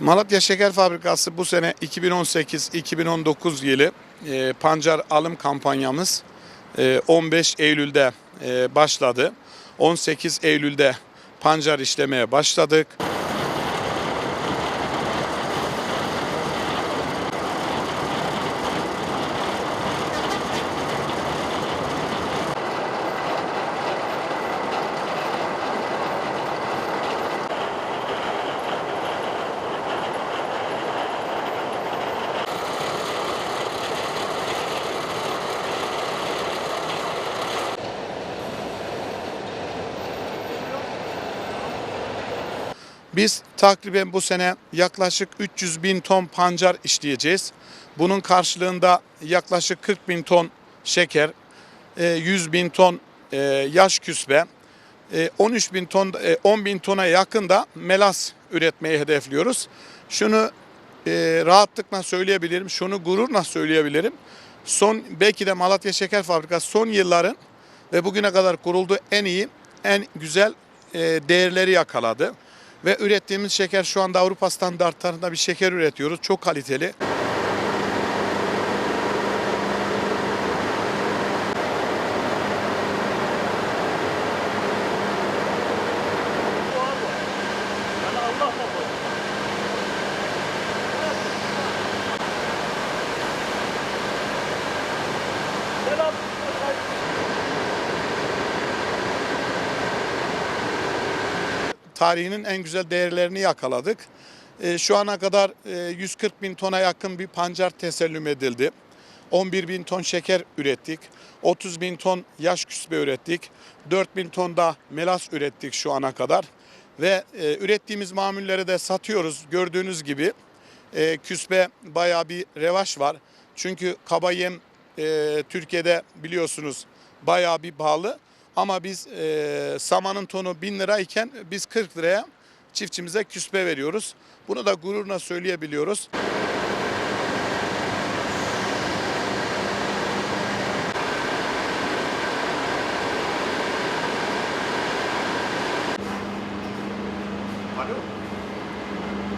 Malatya Şeker Fabrikası bu sene 2018-2019 yılı e, pancar alım kampanyamız e, 15 Eylül'de e, başladı. 18 Eylül'de pancar işlemeye başladık. Biz takriben bu sene yaklaşık 300 bin ton pancar işleyeceğiz. Bunun karşılığında yaklaşık 40 bin ton şeker, e, 100 bin ton e, yaş küspe, e, 13 bin ton, e, 10 bin tona yakın da melas üretmeyi hedefliyoruz. Şunu e, rahatlıkla söyleyebilirim, şunu gururla söyleyebilirim. Son belki de Malatya Şeker Fabrikası son yılların ve bugüne kadar kurulduğu en iyi, en güzel e, değerleri yakaladı. Ve ürettiğimiz şeker şu anda Avrupa standartlarında bir şeker üretiyoruz. Çok kaliteli. Tarihinin en güzel değerlerini yakaladık. E, Şu ana kadar e, 140 bin tona yakın bir pancar tesellüm edildi. 11 bin ton şeker ürettik. 30 bin ton yaş küspe ürettik. 4 bin ton da melas ürettik şu ana kadar. Ve e, ürettiğimiz mamulleri de satıyoruz. Gördüğünüz gibi e, küspe bayağı bir revaç var. Çünkü kaba yem e, Türkiye'de biliyorsunuz bayağı bir pahalı. Ama biz e, samanın tonu 1000 lirayken biz 40 liraya çiftçimize küspe veriyoruz. Bunu da gururla söyleyebiliyoruz. Alo.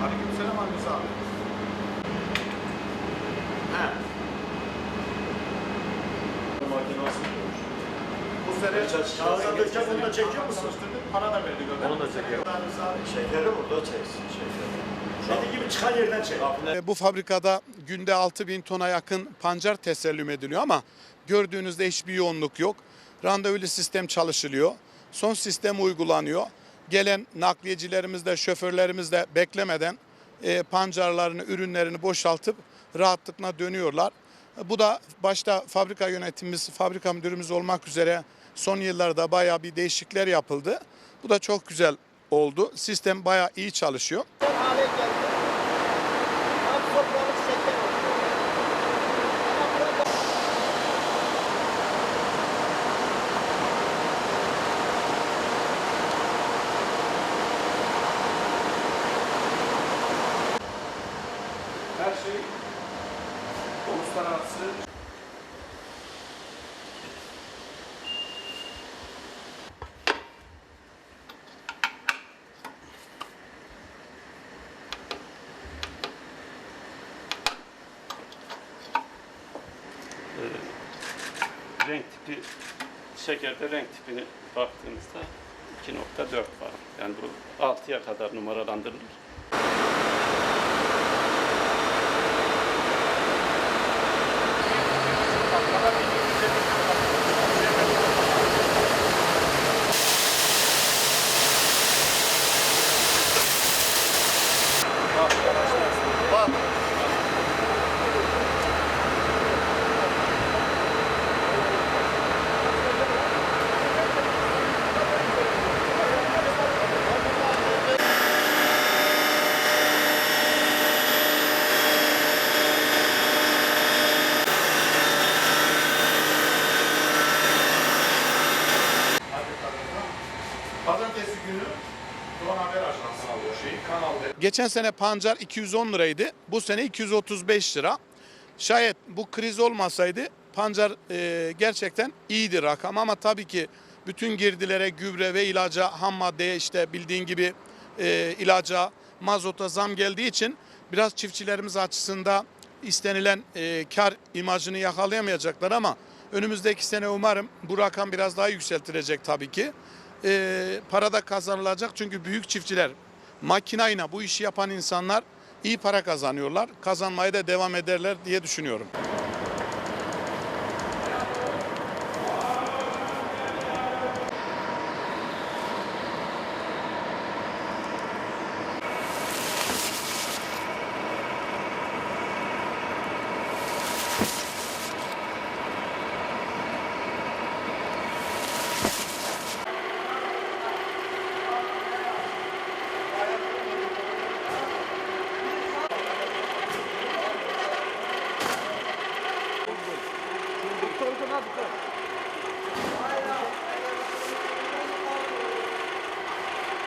Aleykümselam Hamdi abi. Bu sene Kağıda dökecek, onu da çekiyor musun? Para da verdik Ömer. Onu da çekiyor. Şekeri burada çeksin. Dediği gibi çıkan yerden çek. E, Bu fabrikada günde 6000 tona yakın pancar tesellüm ediliyor ama gördüğünüzde hiçbir yoğunluk yok. Randevulu sistem çalışılıyor. Son sistem uygulanıyor. Gelen nakliyecilerimiz de şoförlerimiz de beklemeden e, pancarlarını, ürünlerini boşaltıp rahatlıkla dönüyorlar. Bu da başta fabrika yönetimimiz, fabrika müdürümüz olmak üzere son yıllarda bayağı bir değişiklikler yapıldı. Bu da çok güzel oldu. Sistem bayağı iyi çalışıyor. hale geldi. Tam toprağı şeker oldu. Ama burada Her şey uluslararası renk tipi şekerde renk tipini baktığınızda 2.4 var. Yani bu 6'ya kadar numaralandırılır. Geçen sene pancar 210 liraydı. Bu sene 235 lira. Şayet bu kriz olmasaydı pancar e, gerçekten iyiydi rakam ama tabii ki bütün girdilere, gübre ve ilaca, ham maddeye işte bildiğin gibi e, ilaca mazota zam geldiği için biraz çiftçilerimiz açısında istenilen e, kar imajını yakalayamayacaklar ama önümüzdeki sene umarım bu rakam biraz daha yükseltilecek tabii ki. E, para da kazanılacak çünkü büyük çiftçiler makinayla bu işi yapan insanlar iyi para kazanıyorlar. Kazanmaya da devam ederler diye düşünüyorum.